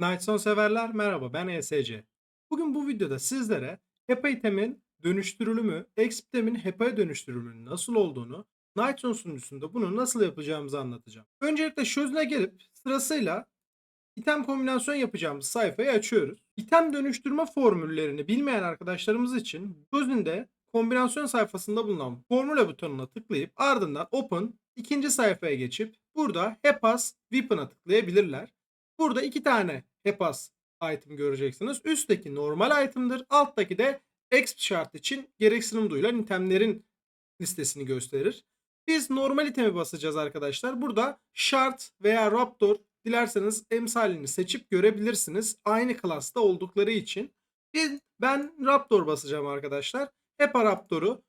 Nightson severler merhaba ben ESC. Bugün bu videoda sizlere HEPA itemin dönüştürülümü, exp itemin HEPA'ya dönüştürülümünün nasıl olduğunu, Nightson sunucusunda bunu nasıl yapacağımızı anlatacağım. Öncelikle çözüne gelip sırasıyla item kombinasyon yapacağımız sayfayı açıyoruz. İtem dönüştürme formüllerini bilmeyen arkadaşlarımız için çözünde kombinasyon sayfasında bulunan formüle butonuna tıklayıp ardından open ikinci sayfaya geçip burada HEPAS Weapon'a tıklayabilirler. Burada iki tane HEPAS item göreceksiniz. Üstteki normal item'dır. Alttaki de exp şart için gereksinim duyulan itemlerin listesini gösterir. Biz normal itemi basacağız arkadaşlar. Burada şart veya raptor dilerseniz emsalini seçip görebilirsiniz. Aynı klasta oldukları için. Ben raptor basacağım arkadaşlar. HEPA raptoru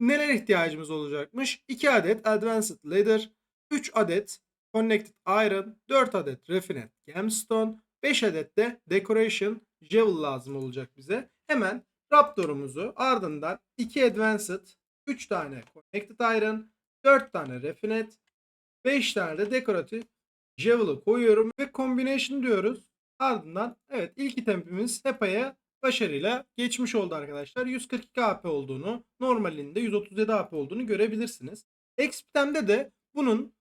neler ihtiyacımız olacakmış? 2 adet advanced leather, 3 adet Connected Iron, 4 adet Refined Gemstone, 5 adet de Decoration Jewel lazım olacak bize. Hemen Raptor'umuzu ardından 2 Advanced, 3 tane Connected Iron, 4 tane Refined, 5 tane de Decorative Jewel'ı koyuyorum ve Combination diyoruz. Ardından evet ilk itemimiz HEPA'ya başarıyla geçmiş oldu arkadaşlar. 142 AP olduğunu, normalinde 137 AP olduğunu görebilirsiniz. Expitem'de de bunun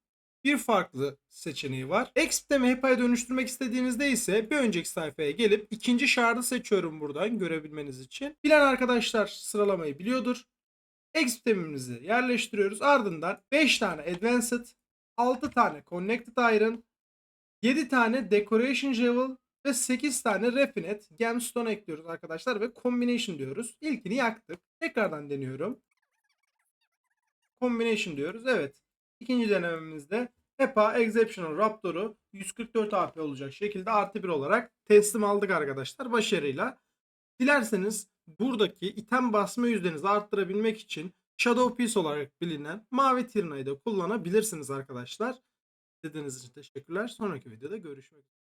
bir farklı seçeneği var. Expitem'i HEPA'ya dönüştürmek istediğinizde ise bir önceki sayfaya gelip ikinci şartı seçiyorum buradan görebilmeniz için. Bilen arkadaşlar sıralamayı biliyordur. Expitem'imizi yerleştiriyoruz. Ardından 5 tane Advanced, 6 tane Connected Iron, 7 tane Decoration Jewel ve 8 tane Refined Gemstone ekliyoruz arkadaşlar ve Combination diyoruz. İlkini yaktık. Tekrardan deniyorum. Combination diyoruz. Evet. İkinci denememizde HEPA Exceptional Raptor'u 144 AP olacak şekilde artı 1 olarak teslim aldık arkadaşlar başarıyla. Dilerseniz buradaki item basma yüzdenizi arttırabilmek için Shadow Piece olarak bilinen mavi tirnayı da kullanabilirsiniz arkadaşlar. İzlediğiniz için teşekkürler. Sonraki videoda görüşmek üzere.